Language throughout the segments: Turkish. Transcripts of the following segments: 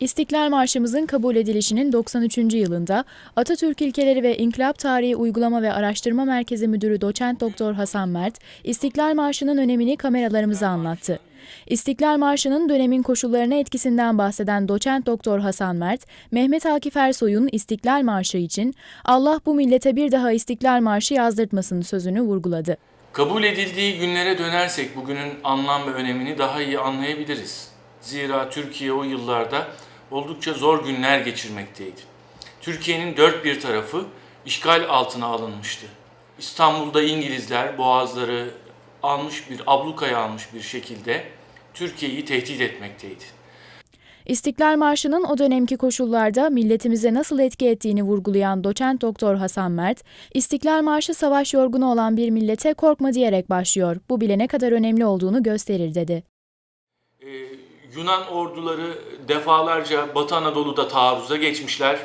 İstiklal Marşımızın kabul edilişinin 93. yılında Atatürk İlkeleri ve İnkılap Tarihi Uygulama ve Araştırma Merkezi Müdürü Doçent Doktor Hasan Mert, İstiklal Marşı'nın önemini kameralarımıza anlattı. İstiklal Marşı'nın dönemin koşullarına etkisinden bahseden Doçent Doktor Hasan Mert, Mehmet Akif Ersoy'un İstiklal Marşı için Allah bu millete bir daha İstiklal Marşı yazdırtmasın sözünü vurguladı. Kabul edildiği günlere dönersek bugünün anlam ve önemini daha iyi anlayabiliriz. Zira Türkiye o yıllarda oldukça zor günler geçirmekteydi. Türkiye'nin dört bir tarafı işgal altına alınmıştı. İstanbul'da İngilizler boğazları almış bir ablukaya almış bir şekilde Türkiye'yi tehdit etmekteydi. İstiklal Marşı'nın o dönemki koşullarda milletimize nasıl etki ettiğini vurgulayan doçent doktor Hasan Mert, İstiklal Marşı savaş yorgunu olan bir millete korkma diyerek başlıyor. Bu bile ne kadar önemli olduğunu gösterir dedi. Ee, Yunan orduları defalarca Batı Anadolu'da taarruza geçmişler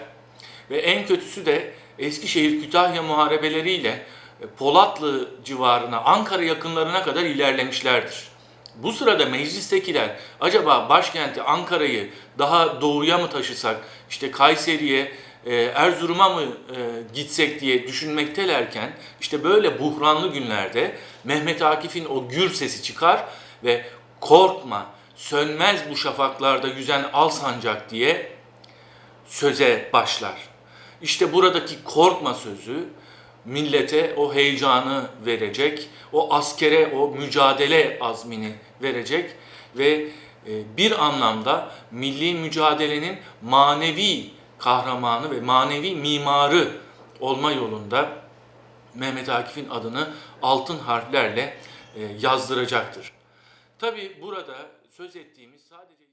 ve en kötüsü de Eskişehir Kütahya muharebeleriyle e, Polatlı civarına, Ankara yakınlarına kadar ilerlemişlerdir. Bu sırada meclistekiler acaba başkenti Ankara'yı daha doğuya mı taşısak, işte Kayseri'ye, e, Erzurum'a mı e, gitsek diye düşünmektelerken işte böyle buhranlı günlerde Mehmet Akif'in o gür sesi çıkar ve korkma sönmez bu şafaklarda yüzen al sancak diye söze başlar. İşte buradaki korkma sözü millete o heyecanı verecek, o askere o mücadele azmini verecek ve e, bir anlamda milli mücadelenin manevi kahramanı ve manevi mimarı olma yolunda Mehmet Akif'in adını altın harflerle e, yazdıracaktır. Tabi burada söz ettiğimiz sadece